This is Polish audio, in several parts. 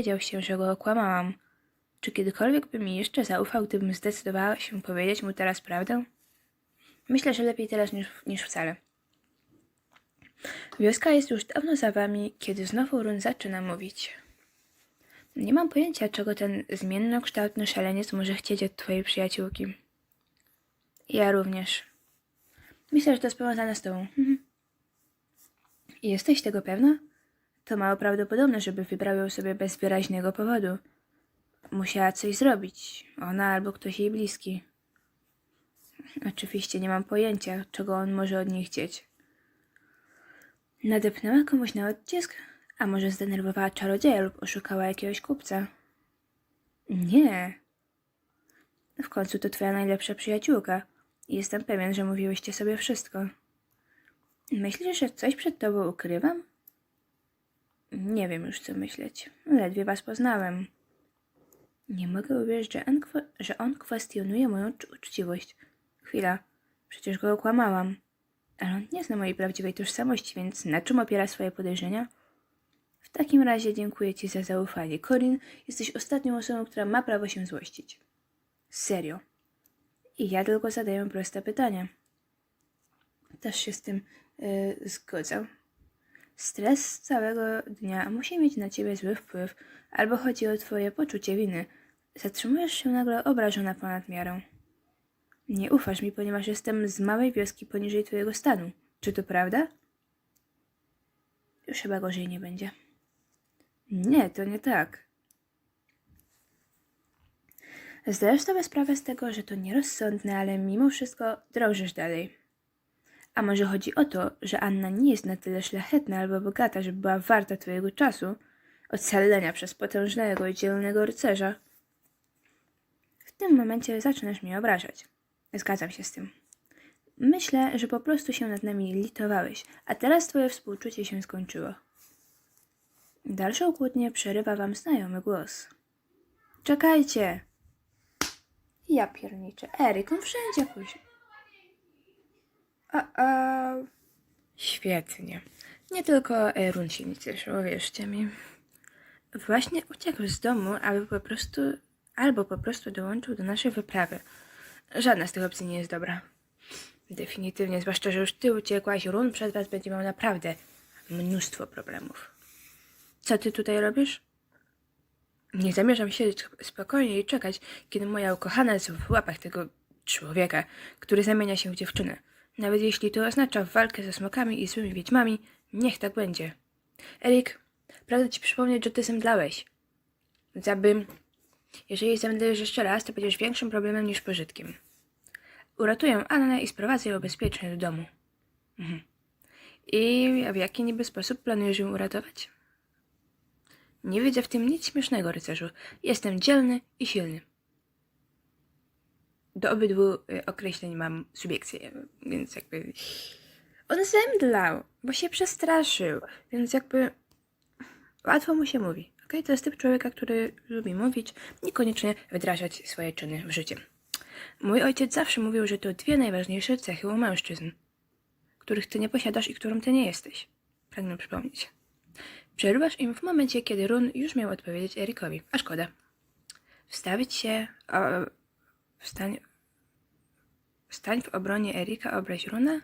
Wiedział się, że go okłamałam. Czy kiedykolwiek by mi jeszcze zaufał, gdybym zdecydowała się powiedzieć mu teraz prawdę? Myślę, że lepiej teraz niż, niż wcale. Wioska jest już dawno za wami, kiedy znowu Run zaczyna mówić. Nie mam pojęcia, czego ten zmiennokształtny szaleniec może chcieć od twojej przyjaciółki. Ja również. Myślę, że to jest powiązane z tobą. Mhm. Jesteś tego pewna? To mało prawdopodobne, żeby wybrał ją sobie bez wyraźnego powodu. Musiała coś zrobić. Ona albo ktoś jej bliski. Oczywiście nie mam pojęcia, czego on może od niej chcieć. Nadepnęła komuś na odcisk? A może zdenerwowała czarodzieja lub oszukała jakiegoś kupca? Nie. W końcu to twoja najlepsza przyjaciółka. Jestem pewien, że mówiłyście sobie wszystko. Myślisz, że coś przed tobą ukrywam? Nie wiem już, co myśleć. Ledwie was poznałem. Nie mogę uwierzyć, że on, że on kwestionuje moją uczciwość. Chwila, przecież go okłamałam. Ale on nie zna mojej prawdziwej tożsamości, więc na czym opiera swoje podejrzenia? W takim razie dziękuję ci za zaufanie. Corin, jesteś ostatnią osobą, która ma prawo się złościć. Serio. I ja tylko zadaję proste pytania. Też się z tym yy, zgodzę. Stres całego dnia musi mieć na ciebie zły wpływ, albo chodzi o twoje poczucie winy. Zatrzymujesz się nagle obrażona ponad miarą. Nie ufasz mi, ponieważ jestem z małej wioski poniżej twojego stanu. Czy to prawda? Już chyba gorzej nie będzie. Nie, to nie tak. Zdajesz sobie sprawę z tego, że to nierozsądne, ale mimo wszystko drążysz dalej. A może chodzi o to, że Anna nie jest na tyle szlachetna albo bogata, żeby była warta twojego czasu, ocalenia przez potężnego i dzielnego rycerza? W tym momencie zaczynasz mnie obrażać. Zgadzam się z tym. Myślę, że po prostu się nad nami litowałeś, a teraz twoje współczucie się skończyło. Dalszą kłótnię przerywa wam znajomy głos. Czekajcie! Ja pierniczę. Eryk, on wszędzie później. A. Świetnie. Nie tylko e, Run się nie cieszył, wierzcie mi. Właśnie uciekł z domu, aby po prostu, albo po prostu dołączył do naszej wyprawy. Żadna z tych opcji nie jest dobra. Definitywnie, zwłaszcza, że już ty uciekłaś, Run przed was będzie miał naprawdę mnóstwo problemów. Co ty tutaj robisz? Nie zamierzam siedzieć spokojnie i czekać, kiedy moja ukochana jest w łapach tego człowieka, który zamienia się w dziewczynę. Nawet jeśli to oznacza walkę ze smokami i złymi wiedźmami, niech tak będzie. Erik, pragnę ci przypomnieć, że ty zemdlałeś. Zabym. Jeżeli zemdlejesz jeszcze raz, to będziesz większym problemem niż pożytkiem. Uratuję Annę i sprowadzę ją bezpiecznie do domu. Mhm. I w jaki niby sposób planujesz ją uratować? Nie widzę w tym nic śmiesznego, rycerzu. Jestem dzielny i silny. Do obydwu y, określeń mam subiekcję, więc jakby... On zemdlał, bo się przestraszył, więc jakby łatwo mu się mówi. Okay? To jest typ człowieka, który lubi mówić, niekoniecznie wdrażać swoje czyny w życie. Mój ojciec zawsze mówił, że to dwie najważniejsze cechy u mężczyzn, których ty nie posiadasz i którą ty nie jesteś. Pragnę przypomnieć. Przerywasz im w momencie, kiedy Run już miał odpowiedzieć Erikowi. A szkoda. Wstawić się. O, wstań. Wstań w obronie Erika, obraź Runa?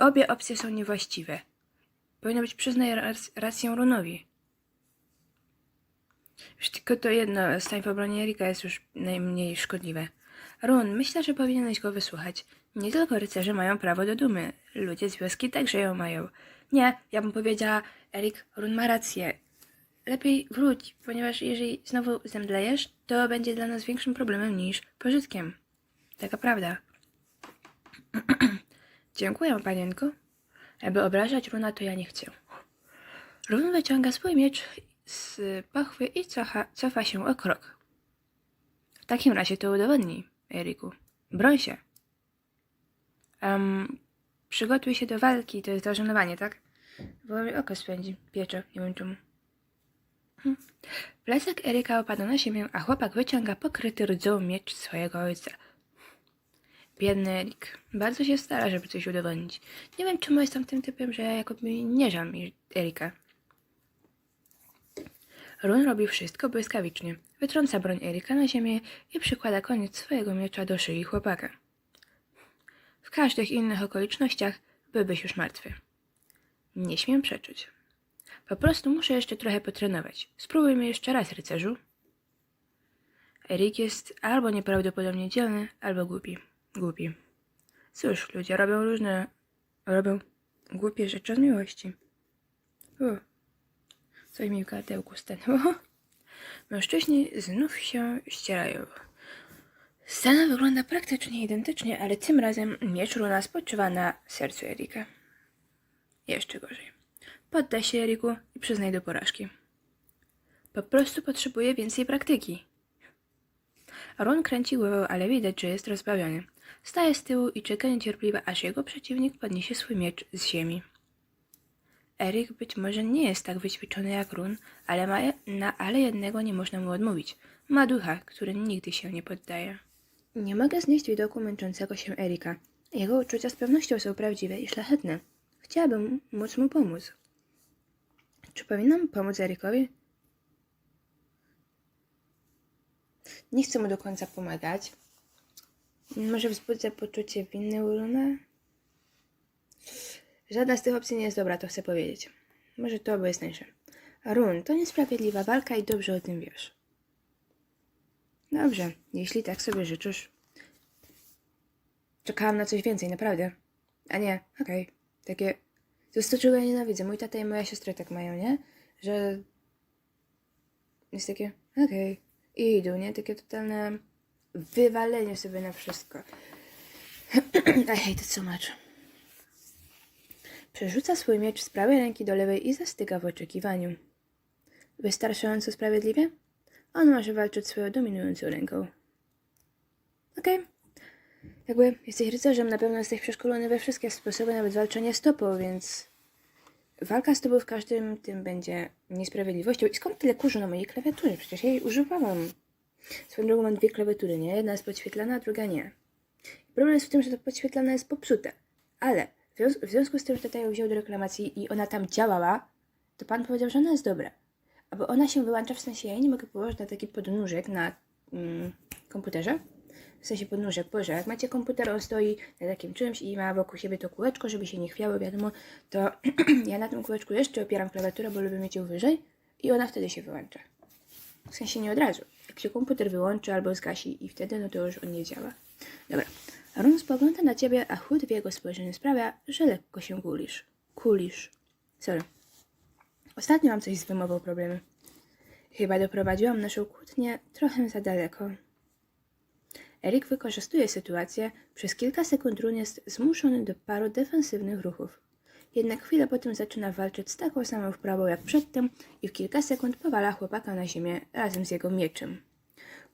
Obie opcje są niewłaściwe. Powinno być przyznaj rac- rację Runowi. Już tylko to jedno, stań w obronie Erika jest już najmniej szkodliwe. Run, myślę, że powinieneś go wysłuchać. Nie tylko rycerze mają prawo do dumy. Ludzie z wioski także ją mają. Nie, ja bym powiedziała, Erik, Run ma rację. Lepiej wróć, ponieważ jeżeli znowu zemdlejesz, to będzie dla nas większym problemem niż pożytkiem. Taka prawda. Dziękuję, panienko. Aby obrażać Runa, to ja nie chcę. Run wyciąga swój miecz z pochwy i cofa, cofa się o krok. W takim razie to udowodnij, Eriku. Broń się. Um, przygotuj się do walki, to jest zażenowanie, tak? Bo mi oko spędzi, piecze, nie wiem czemu. Hm. Plecak Eryka opada na ziemię, a chłopak wyciąga pokryty rdzą miecz swojego ojca. Biedny Erik. Bardzo się stara, żeby coś udowodnić. Nie wiem, czemu jestem tym typem, że jakoby nie żal mi Erika. Run robi wszystko błyskawicznie. Wytrąca broń Erika na ziemię i przykłada koniec swojego miecza do szyi chłopaka. W każdych innych okolicznościach byłbyś już martwy. Nie śmiem przeczyć. Po prostu muszę jeszcze trochę potrenować. Spróbujmy jeszcze raz, rycerzu. Erik jest albo nieprawdopodobnie dzielny, albo głupi. Głupi. Cóż, ludzie robią różne... robią głupie rzeczy z miłości. U, coś mi w gardełku stanęło. Mężczyźni znów się ścierają. Scena wygląda praktycznie identycznie, ale tym razem miecz Runa spoczywa na sercu Erika. Jeszcze gorzej. Poddaj się, Eriku, i przyznaj do porażki. Po prostu potrzebuję więcej praktyki. Ron kręci głową, ale widać, że jest rozbawiony. Staje z tyłu i czeka niecierpliwie, aż jego przeciwnik podniesie swój miecz z ziemi. Erik być może nie jest tak wyćwiczony jak Run, ale, ma, na, ale jednego nie można mu odmówić. Ma ducha, który nigdy się nie poddaje. Nie mogę znieść widoku męczącego się Erika. Jego uczucia z pewnością są prawdziwe i szlachetne. Chciałabym móc mu pomóc. Czy powinnam pomóc Erikowi? Nie chcę mu do końca pomagać. Może wzbudzę poczucie winy u Luna? Żadna z tych opcji nie jest dobra, to chcę powiedzieć. Może to obo jest tańsze. Run, to niesprawiedliwa walka i dobrze o tym wiesz. Dobrze, jeśli tak sobie życzysz. Czekałam na coś więcej, naprawdę. A nie, okej. Takie... To jest to, czego ja nienawidzę. Mój tata i moja siostra tak mają, nie? Że... Jest takie, okej. I idą, nie? Takie totalne wywalenie sobie na wszystko. I hate it so much. Przerzuca swój miecz z prawej ręki do lewej i zastyga w oczekiwaniu. Wystarczająco sprawiedliwie? On może walczyć swoją dominującą ręką. Okej. Jakby jesteś rycerzem, na pewno jesteś przeszkolony we wszystkie sposoby, nawet walczenie stopą, więc walka z tobą w każdym tym będzie niesprawiedliwością. I skąd tyle kurzu na mojej klawiaturze? Przecież jej używałam. Swoją drogą mam dwie klawiatury, nie? Jedna jest podświetlana, a druga nie. Problem jest w tym, że ta podświetlana jest popsute. Ale w, w związku z tym, że tata ją wziął do reklamacji i ona tam działała, to pan powiedział, że ona jest dobra. Albo ona się wyłącza, w sensie ja nie mogę położyć na taki podnóżek na mm, komputerze. W sensie podnóżek, Boże, jak macie komputer, on stoi na takim czymś i ma wokół siebie to kółeczko, żeby się nie chwiało, wiadomo, to ja na tym kółeczku jeszcze opieram klawiaturę, bo lubię mieć ją wyżej i ona wtedy się wyłącza. W sensie nie od razu. Jak się komputer wyłączy albo zgasi i wtedy, no to już on nie działa. Dobra. Ron spogląda na ciebie, a chłód w jego spojrzeniu sprawia, że lekko się kulisz. Kulisz. Sorry. Ostatnio mam coś z wymową problemy. Chyba doprowadziłam naszą kłótnię trochę za daleko. Erik wykorzystuje sytuację. Przez kilka sekund Run jest zmuszony do paru defensywnych ruchów. Jednak chwilę potem zaczyna walczyć z taką samą wprawą jak przedtem i w kilka sekund powala chłopaka na ziemię razem z jego mieczem.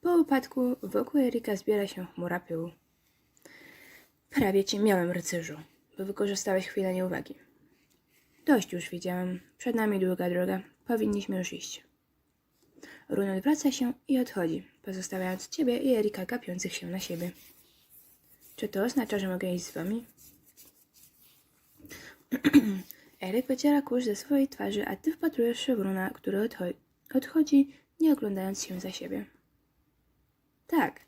Po upadku wokół Erika zbiera się chmura pyłu. Prawie cię miałem, rycerzu, bo wykorzystałeś chwilę nieuwagi. Dość już widziałem. Przed nami długa droga. Powinniśmy już iść. Run odwraca się i odchodzi, pozostawiając ciebie i Erika gapiących się na siebie. Czy to oznacza, że mogę iść z wami? Eryk wyciera kurz ze swojej twarzy, a ty wpatrujesz się w Runa, który odcho- odchodzi, nie oglądając się za siebie. Tak.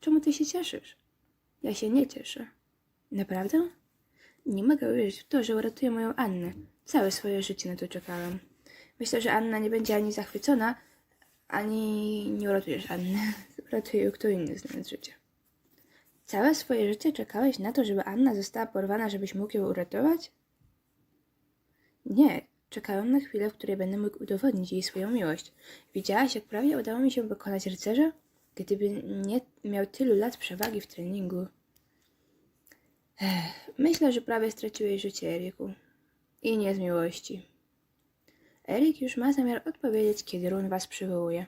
Czemu ty się cieszysz? Ja się nie cieszę. Naprawdę? Nie mogę uwierzyć w to, że uratuję moją Annę. Całe swoje życie na to czekałam. Myślę, że Anna nie będzie ani zachwycona, ani nie uratujesz Anny. Uratuje ją kto inny, znając życie. Całe swoje życie czekałeś na to, żeby Anna została porwana, żebyś mógł ją uratować? Nie, czekałam na chwilę, w której będę mógł udowodnić jej swoją miłość. Widziałaś, jak prawie udało mi się pokonać rycerza? Gdyby nie miał tylu lat przewagi w treningu. Ech, myślę, że prawie straciłeś życie, Eriku. I nie z miłości. Erik już ma zamiar odpowiedzieć, kiedy Run was przywołuje.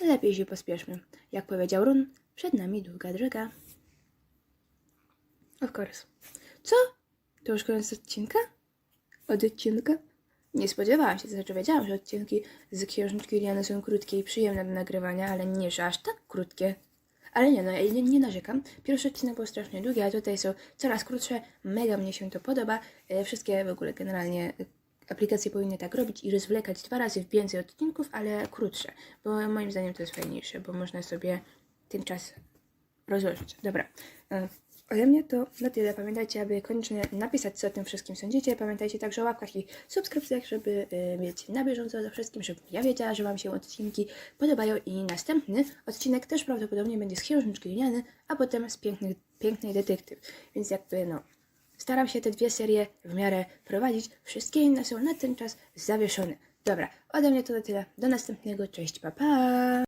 Lepiej się pospieszmy. Jak powiedział Run, przed nami długa droga. Of course. Co? To już koniec odcinka? Od odcinka? Nie spodziewałam się, to znaczy wiedziałam, że odcinki z księżniczki Liany są krótkie i przyjemne do nagrywania, ale nie, że aż tak krótkie. Ale nie, no ja nie, nie narzekam. Pierwszy odcinek był strasznie długi, a tutaj są coraz krótsze. Mega mnie się to podoba. E, Wszystkie w ogóle generalnie aplikacje powinny tak robić i rozwlekać dwa razy więcej odcinków, ale krótsze, bo moim zdaniem to jest fajniejsze, bo można sobie ten czas rozłożyć. Dobra. Ode mnie to na tyle. Pamiętajcie, aby koniecznie napisać, co o tym wszystkim sądzicie. Pamiętajcie także o łapkach i subskrypcjach, żeby y, mieć na bieżąco ze wszystkim, żeby ja wiedziała, że Wam się odcinki podobają. I następny odcinek też prawdopodobnie będzie z Księżniczki Liniany, a potem z pięknych, Pięknej Detektyw. Więc jakby no, staram się te dwie serie w miarę prowadzić. Wszystkie inne są na ten czas zawieszone. Dobra, ode mnie to na tyle. Do następnego. Cześć, pa pa!